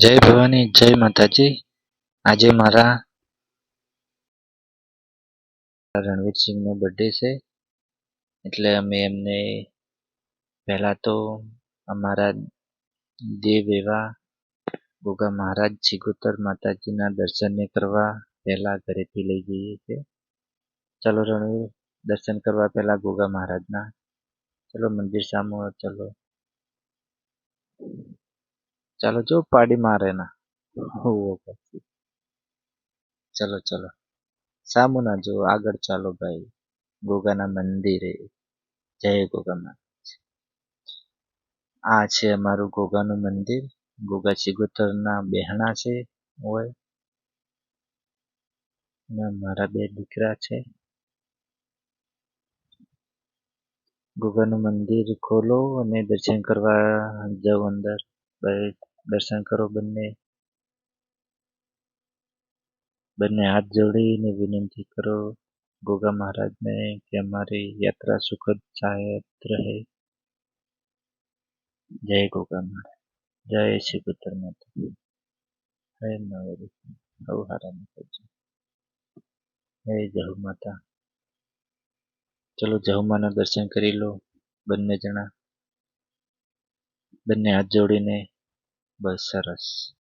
જય ભવાની, જય માતાજી. આજે મારા રણવીરસિંહનો બર્થડે છે. એટલે અમે એમને પહેલાં તો અમારા દેવ એવા ગોગા મહારાજ જીગોતર માતાજીના દર્શનને કરવા પહેલાં ઘરેથી લઈ જઈએ છીએ. ચલો રણવીર દર્શન કરવા પહેલાં ગોગા મહારાજના. ચલો મંદિર સામો ચલો. ચાલો જો પાડી મારે ના ચલો ચલો. સામું ના જો આગળ ચાલો ભાઈ. ગોગાના મંદિરે. જય ગોગા મહારાજ આ છે અમારું ગોગાનું મંદિર. ગોગા ચિગોતરના બહેણા છે હોય. અને મારા બે દીકરા છે. ગોગાનું મંદિર ખોલો અને દર્શન કરવા જાઓ અંદર. દર્શન કરો બંને. બંને હાથ જોડીને વિનંતી કરો, ગોગા મહારાજને કે અમારી યાત્રા સુખદ સહાયત રહે. જય ગોગા મહારાજ. જય શ્રી પુત્ર માતા. હે નવરી હવ હારા કરજો. હે જહુ માતા. ચલો જહુમાના દર્શન કરી લો બંને જણા. બંને હાથ જોડીને bucyrus